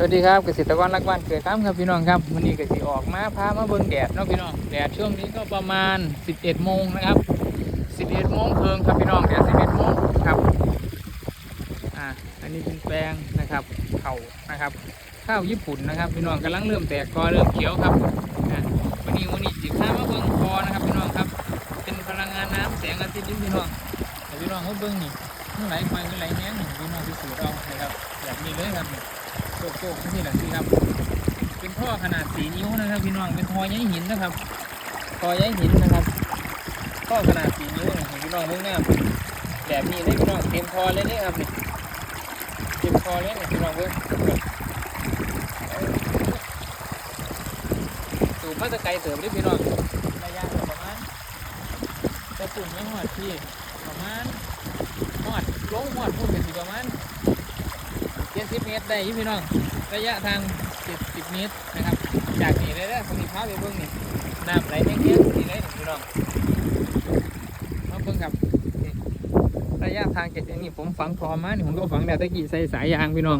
สวัสดีครับเกษตรกรรักบ้านเกิดครับครับพี่น้องครับวันนี้เก็สิออกมาพามาเบิ่งแดดเนาะพี่น้องแดดช่วงนี้ก็ประมาณ 11โมงนะครับ 11โมงเพิงครับพี่น้องแดด11โมงครับอ่าอันนี้เป็นแปลงนะครับเข่านะครับ ข้าวญี่ปุ่นนะครับ พี่น้องกำลังเริ่มแตกกอเริ่มเขียวครับวันนี้วันนี้สิพามาเบิ่งกอนะครับ พี่น้องครับ เป็นพลังงานน้ำแสงอาทิตย์พี่น้องแต่พี่น้องเขาเบิ่งนี่ มันไหลไปมันไหลแห้งนี่พี่น้องพิสูจน์เอานะครับแบบนี้เลยครับโกโก้ที่แหละสิครับ เป็นท่อขนาดสีนิ้วนะครับพี่น้องเป็นท่อใยหินนะครับท่อใยหินนะครับท่อขนาดสีนิ้วพี่น้องเบื้องหน้าแบบนี้เลยพี่น้องเต็มคอเลยนี่ครับนี่เต็มคอเลยนี่พี่น้องเบื้องสูบมาแตะไกลเติมด้วยพี่น้องระยะประมาณจะปุ่นไม่หอดพี่ประมาณ หอดลงหอดพุ่นเป็นสิประมาณเจ็ดสิบเมตรได้ยู่พี่น้อง ระยะทางเจ็ดสิบเมตรนะครับ จากนี่เลยนะผมมีพาไปเบิ้งนี่น้ำไหลแห้งๆนี่เลยนี่พี่น้องมาเบิ้งครับระยะทางเจ็ดนี่ผมฝังพอมานี่ผมก็ฝังแล้วตะกี้ใส่สายยางพี่น้อง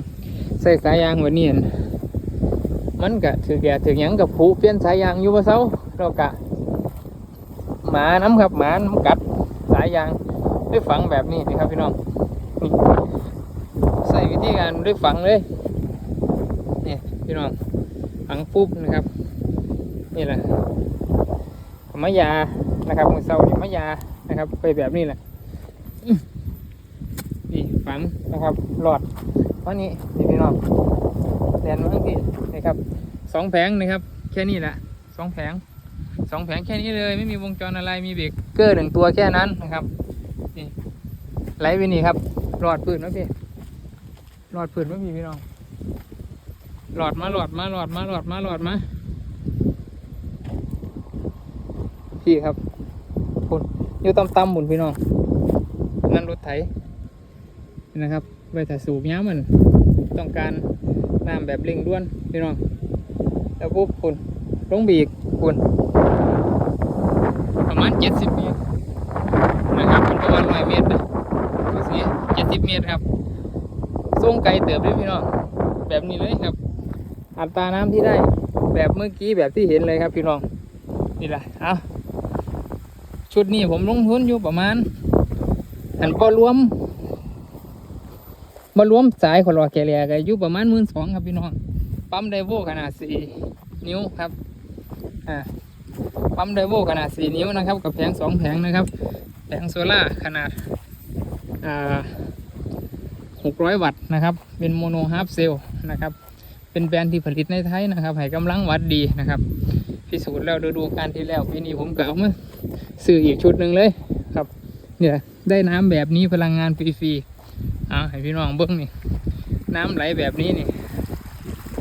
ใส่สายยางวันนี้มันกะถือแก่ถือยังกับผูเปลี่ยนสายยางอยู่บ่เซาเรากะหมาน้ำครับหมาน้ำกัดสายยาง ด้วยฝังแบบนี้นะครับพี่น้องนี่ใส่วิธีการด้วยฝังเลยนี่พี่น้องฝังปุ๊บนะครับ นี่แหละมะยานะครับมือเศร้านี่มะยานะครับไปแบบนี้แหละนี่ฝังนะครับหลอดเพราะนี้นี่พี่น้องแดนมางที่นะครับสองแผงนะครับ แค่นี้แหละสองแผงสองแผงแค่นี้เลย ไม่มีวงจรอะไรมีเบรกเกอร์หนึ่งตัวแค่นั้นนะครับ ไหลไปนี่ครับ หลอดปืนนะพี่หลอดผืนไม่มีพี่น้องหลอดมาหลอดมาหลอดมาหลอดมาหลอดมาพี่ครับคุณอยู่ตำตำๆหมุนพี่น้องนั่นรถไถนะครับไว้ถ่ายสูบย้ำมันต้องการน้ำแบบเร่งด่วนพี่น้องแล้วปุ๊บคุณลงบีกคุณประมาณเจ็ดสิบเมตรนะครับคุณประมาณร้อยเมตรนะ จ็ดสิบเมตรครับส่งไกลเติบด้วยพี่น้องแบบนี้เลยครับ อัตราน้ำที่ได้ แบบเมื่อกี้แบบที่เห็นเลยครับพี่น้องนี่แหละเอาชุดนี้ผมลงทุนอยู่ประมาณอันพอรวมมารวมสายขอรอแกเลียกันอยู่ประมาณหมื่นสองครับพี่น้องปั๊มไดโวขนาดสี่นิ้วครับอ่าปั๊มไดโวขนาดสี่นิ้วนะครับ กับแผงสองแผงนะครับ แผงโซล่าขนาดอ่า 600 วัตต์นะครับ เป็นโมโนฮาร์ฟเซลล์นะครับ เป็นแบรนด์ที่ผลิตในไทยนะครับให้กำลังวัดดีนะครับพิสูจน์แล้วดูดูการที่แล้วปีนี้ผมก็เอามาซื้ออีกชุดหนึ่งเลยครับ เนี่ยได้น้ำแบบนี้พลังงานฟรีๆเอาให้พี่น้องเบิ้งนี่ น้ำไหลแบบนี้นี่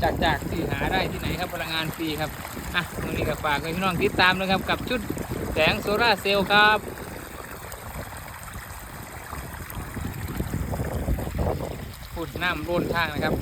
จากจากที่หาได้ที่ไหนครับพลังงานฟรีครับอะวันนี้ก็ฝากให้พี่น้องติดตามนะครับกับชุดแสงโซลาเซลล์ครับ พูดน้ำร่นทางนะครับ